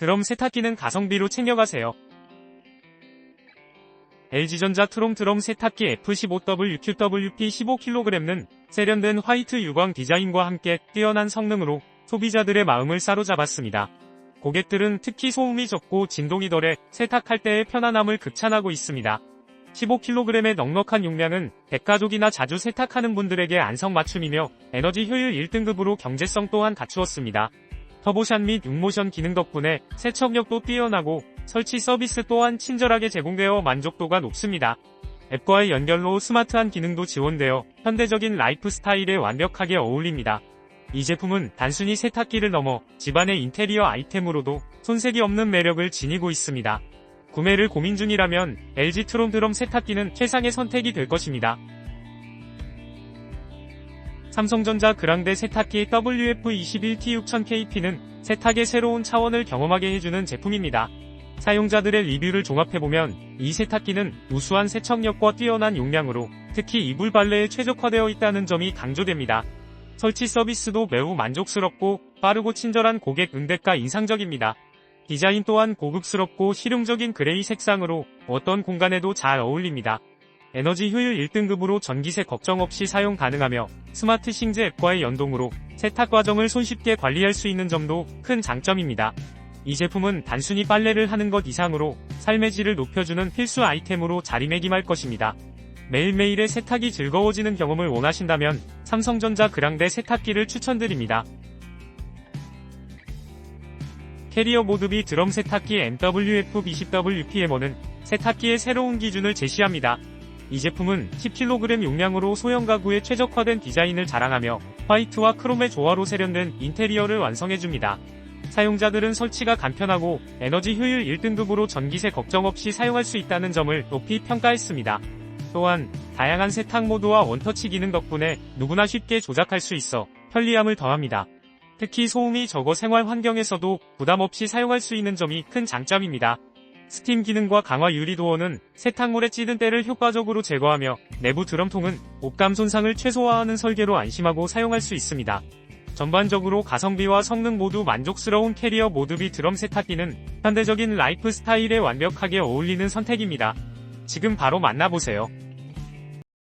드럼 세탁기는 가성비로 챙겨가세요. LG전자 트롬 드럼 세탁기 F15WQWP 15kg는 세련된 화이트 유광 디자인과 함께 뛰어난 성능으로 소비자들의 마음을 사로잡았습니다. 고객들은 특히 소음이 적고 진동이 덜해 세탁할 때의 편안함을 극찬하고 있습니다. 15kg의 넉넉한 용량은 대가족이나 자주 세탁하는 분들에게 안성맞춤이며 에너지 효율 1등급으로 경제성 또한 갖추었습니다. 터보샷 및 육모션 기능 덕분에 세척력도 뛰어나고 설치 서비스 또한 친절하게 제공되어 만족도가 높습니다. 앱과의 연결로 스마트한 기능도 지원되어 현대적인 라이프 스타일에 완벽하게 어울립니다. 이 제품은 단순히 세탁기를 넘어 집안의 인테리어 아이템으로도 손색이 없는 매력을 지니고 있습니다. 구매를 고민 중이라면 LG 트롬 드럼 세탁기는 최상의 선택이 될 것입니다. 삼성전자 그랑데 세탁기 WF21T6000KP는 세탁의 새로운 차원을 경험하게 해주는 제품입니다. 사용자들의 리뷰를 종합해보면 이 세탁기는 우수한 세척력과 뛰어난 용량으로 특히 이불 빨래에 최적화되어 있다는 점이 강조됩니다. 설치 서비스도 매우 만족스럽고 빠르고 친절한 고객 응대가 인상적입니다. 디자인 또한 고급스럽고 실용적인 그레이 색상으로 어떤 공간에도 잘 어울립니다. 에너지 효율 1등급으로 전기세 걱정 없이 사용 가능하며 스마트 싱즈 앱과의 연동으로 세탁 과정을 손쉽게 관리할 수 있는 점도 큰 장점입니다. 이 제품은 단순히 빨래를 하는 것 이상으로 삶의 질을 높여주는 필수 아이템으로 자리매김할 것입니다. 매일매일의 세탁이 즐거워지는 경험을 원하신다면 삼성전자 그랑데 세탁기를 추천드립니다. 캐리어 모드비 드럼 세탁기 MWF20WPMO는 세탁기의 새로운 기준을 제시합니다. 이 제품은 10kg 용량으로 소형 가구에 최적화된 디자인을 자랑하며 화이트와 크롬의 조화로 세련된 인테리어를 완성해줍니다. 사용자들은 설치가 간편하고 에너지 효율 1등급으로 전기세 걱정 없이 사용할 수 있다는 점을 높이 평가했습니다. 또한 다양한 세탁 모드와 원터치 기능 덕분에 누구나 쉽게 조작할 수 있어 편리함을 더합니다. 특히 소음이 적어 생활 환경에서도 부담 없이 사용할 수 있는 점이 큰 장점입니다. 스팀 기능과 강화 유리 도어는 세탁물에 찌든 때를 효과적으로 제거하며 내부 드럼통은 옷감 손상을 최소화하는 설계로 안심하고 사용할 수 있습니다. 전반적으로 가성비와 성능 모두 만족스러운 캐리어 모드비 드럼 세탁기는 현대적인 라이프 스타일에 완벽하게 어울리는 선택입니다. 지금 바로 만나보세요.